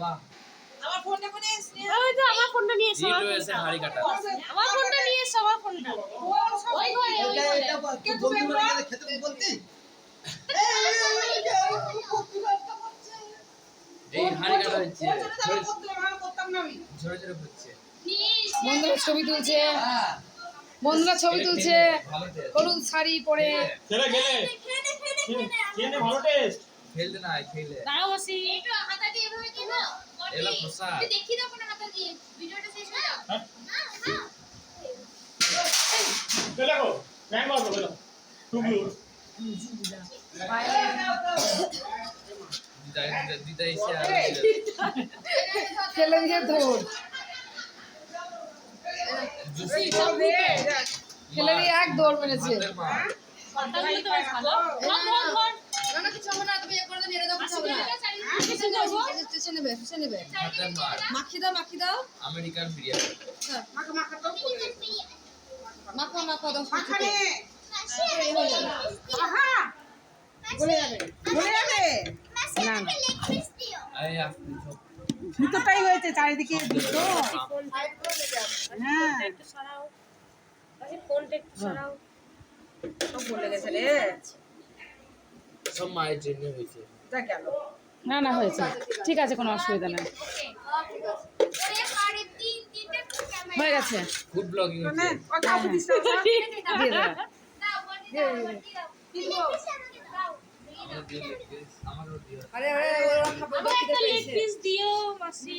বাহ। আমার ফোনটা করে এসে ওই তো আমার ফোনটা নিয়ে এসো আমার হয়েছে হাড়ি কাটা। আমার ফোনটা নিয়ে এসো আমার ফোনটা। ওই ঘরে ওই ঘরে। এটা বল, তুই বন্ধু বাড়ি গেলে খেতে বলতি? এই হাড়ি কাটা হচ্ছে। করতাম না আমি। ঝরে ঝরে পড়ছে বন্ধুরা ছবি তুলছে। বন্ধুরা ছবি তুলছে। হলুদ শাড়ি পরে। খেলে খেলে খেলে ভালো টেস্ট। খেলতে না খেলে। দাঁড়াও বসি। প্রসাদ একটু দেখিয়ে দাও না হাতা দিয়ে। ভিডিওটা শেষ হয়ে হ্যাঁ। হ্যাঁ হ্যাঁ দিদা দিদা এসে আর দিয়ে দিয়ে এক দৌড় মেরেছে। না না কিছু হবে না তুমি করে মেরে দাও কিছু হবে না কিছু করব চেষে নেবে চেষে নেবে। মাখি দাও মাখি দাও। আমেরিকান বিরিয়ানি। মাখা মাখা তো মাখো মাখো দাও হ্যাঁ আহা! বলে যাবে বলে যাবে। না আপনি দুটোটাই হয়েছে চারিদিকে দুটো। হ্যাঁ একটু সরাও ফোনটা একটু সরাও সব বলে গেছে রে সব মায়ের জন্য হয়েছে। যা গেল। না না হয়েছে ঠিক আছে কোনো অসুবিধা নেই ওরে পারে তিন তিনটা ক্যামেরা হয়ে গেছে ফুড ব্লগিং মানে আরে আরে দিও মাসি